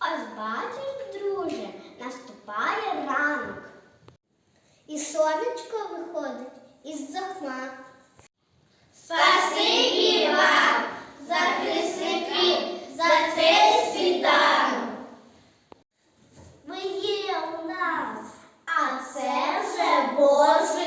Ось бачиш, друже, наступає ранок. І сонечко виходить із захмар. Спасибі вам, за захисники, за цей світанок. Ми є у нас, а це вже Боже.